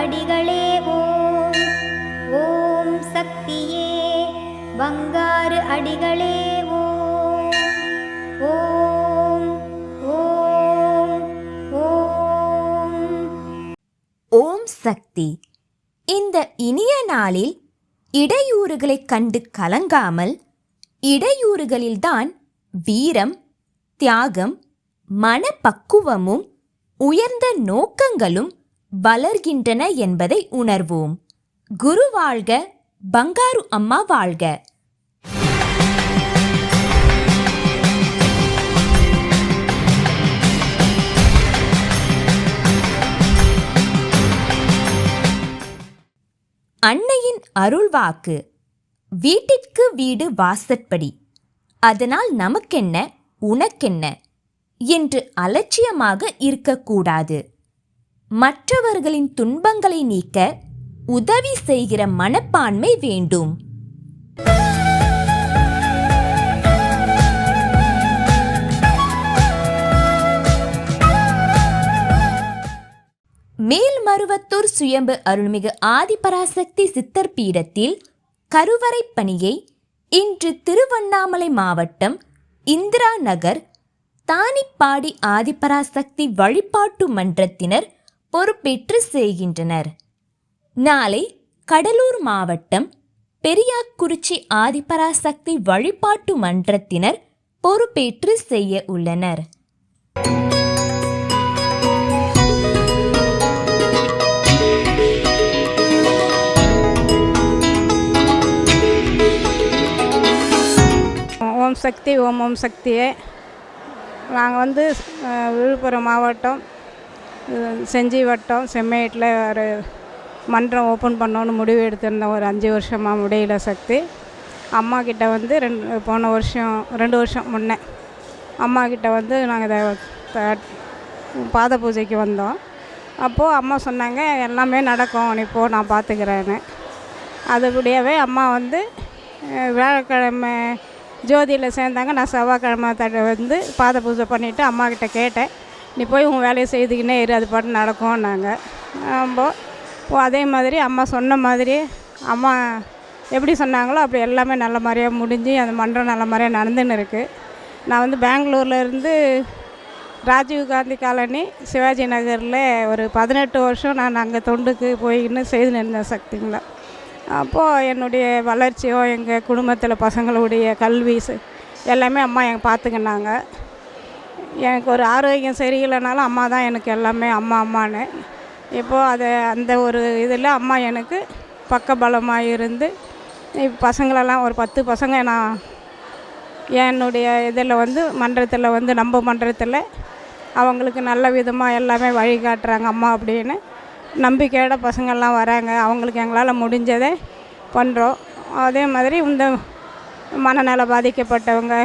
அடிகளே ஓம். ஓம் சக்தியே. வங்காறு அடிகளே ஓம். ஓம் ஓம் ஓம். ஓம் சக்தி. இந்த இனிய நாளில் இடையூறுகளைக் கண்டு கலங்காமல் இடையூறுகளில்தான் வீரம் தியாகம் மனப்பக்குவமும் உயர்ந்த நோக்கங்களும் வளர்கின்றன என்பதை உணர்வோம். குரு வாழ்க பங்காரு அம்மா வாழ்க. அன்னையின் அருள்வாக்கு வீட்டிற்கு வீடு வாசற்படி. அதனால் நமக்கென்ன உனக்கென்ன? என்று அலட்சியமாக இருக்கக்கூடாது. மற்றவர்களின் துன்பங்களை நீக்க உதவி செய்கிற மனப்பான்மை வேண்டும். மேல்மருவத்தூர் சுயம்பு அருள்மிகு ஆதிபராசக்தி சித்தர் பீடத்தில் கருவறை பணியை இன்று திருவண்ணாமலை மாவட்டம் இந்திரா நகர் தானிப்பாடி ஆதிபராசக்தி வழிபாட்டு மன்றத்தினர் பொறுப்பேற்று செய்கின்றனர். நாளை கடலூர் மாவட்டம் பெரியாக்குறிச்சி ஆதிபராசக்தி வழிபாட்டு மன்றத்தினர் பொறுப்பேற்று செய்ய உள்ளனர். ஓம் சக்தி ஓம் ஓம் சக்தியே. நாங்கள் வந்து விழுப்புரம் மாவட்டம் செஞ்சி வட்டம். செம்மேட்டில் ஒரு மன்றம் ஓப்பன் பண்ணோன்னு முடிவு எடுத்திருந்தோம். ஒரு அஞ்சு வருஷமாக முடியல சக்தி. அம்மா கிட்ட வந்து ரெண்டு போன வருஷம் ரெண்டு வருஷம் முன்னே அம்மா கிட்ட வந்து நாங்கள் பாத பூஜைக்கு வந்தோம். அப்போது அம்மா சொன்னாங்க எல்லாமே நடக்கும். நீ போ நான் பார்த்துக்கிறேன்னு அதுபடியாகவே அம்மா வந்து வியாழக்கிழமை ஜோதியில் சேர்ந்தாங்க. நான் செவ்வாய்க்கிழமை தட வந்து பாத பூஜை பண்ணிவிட்டு அம்மா கிட்ட கேட்டேன். நீ போய் உங்கள் வேலையை செய்துக்கினே இரு அது பாட்டு நடக்கும்னாங்க. நம்ம இப்போ அதே மாதிரி அம்மா சொன்ன மாதிரி அம்மா எப்படி சொன்னாங்களோ அப்படி எல்லாமே நல்ல மாதிரியாக முடிஞ்சு அந்த மன்றம் நல்ல மாதிரியாக நடந்துன்னு இருக்குது நான் வந்து பெங்களூர்லேருந்து ராஜீவ் காந்தி காலனி சிவாஜி நகரில் ஒரு பதினெட்டு வருஷம் நான் அங்கே தொண்டுக்கு போயின்னு செய்து இருந்தேன் சக்திங்களா. அப்போது என்னுடைய வளர்ச்சியோ எங்கள் குடும்பத்தில் பசங்களுடைய கல்வி எல்லாமே அம்மா எங்கள் பார்த்துக்கினாங்க. எனக்கு ஒரு ஆரோக்கியம் சரியில்லைனாலும் அம்மா தான் எனக்கு எல்லாமே அம்மா அம்மான்னு. இப்போது அது அந்த ஒரு இதில் அம்மா எனக்கு பக்கபலமாக இருந்து இப்போ பசங்களெல்லாம் ஒரு பத்து பசங்க நான் என்னுடைய இதில் வந்து மன்றத்தில் வந்து நம்ம மன்றத்தில் அவங்களுக்கு நல்ல விதமாக எல்லாமே வழிகாட்டுறாங்க அம்மா அப்படின்னு. நம்பிக்கையோட பசங்கள்லாம் வராங்க. அவங்களுக்கு எங்களால் முடிஞ்சதை பண்ணுறோம் அதே மாதிரி இந்த மனநல பாதிக்கப்பட்டவங்க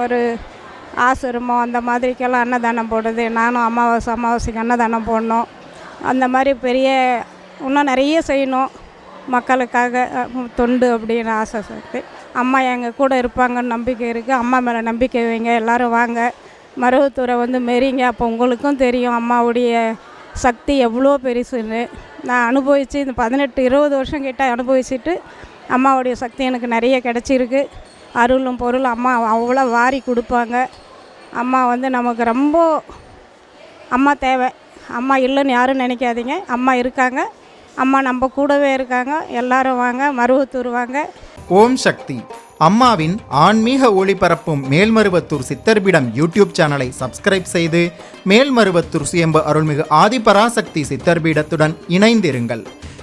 ஒரு ஆசிரமம் அந்த மாதிரிக்கெல்லாம் அன்னதானம் போடுறது. நானும் அமாவாசை அமாவாசைக்கு அன்னதானம் போடணும். அந்த மாதிரி பெரிய இன்னும் நிறைய செய்யணும். மக்களுக்காக தொண்டு அப்படின்னு ஆசை சக்தி அம்மா எங்கள் கூட இருப்பாங்கன்னு நம்பிக்கை இருக்குது அம்மா மேலே நம்பிக்கை வைங்க எல்லோரும் வாங்க. மருவத்தூரை வந்து மெரிங்க அப்போ உங்களுக்கும் தெரியும் அம்மாவுடைய சக்தி எவ்வளோ பெருசுன்னு. நான் அனுபவித்து இந்த பதினெட்டு இருபது வருஷம் கிட்ட அனுபவிச்சுட்டு அம்மாவுடைய சக்தி எனக்கு நிறைய கிடச்சிருக்கு. அருளும் பொருள். அம்மா அவ்வளோ வாரி கொடுப்பாங்க. அம்மா வந்து நமக்கு ரொம்ப அம்மா தேவை. அம்மா இல்லைன்னு யாரும் நினைக்காதீங்க. அம்மா இருக்காங்க. அம்மா நம்ம கூடவே இருக்காங்க. எல்லாரும் வாங்க மருவத்தூர் வாங்க. ஓம் சக்தி. அம்மாவின் ஆன்மீக ஒளிபரப்பும் மேல்மருவத்தூர் சித்தர்பிடம் யூடியூப் சேனலை சப்ஸ்கிரைப் செய்து மேல்மருவத்தூர் சுயம்பு அருள்மிகு ஆதிபராசக்தி சித்தர்பீடத்துடன் இணைந்திருங்கள்.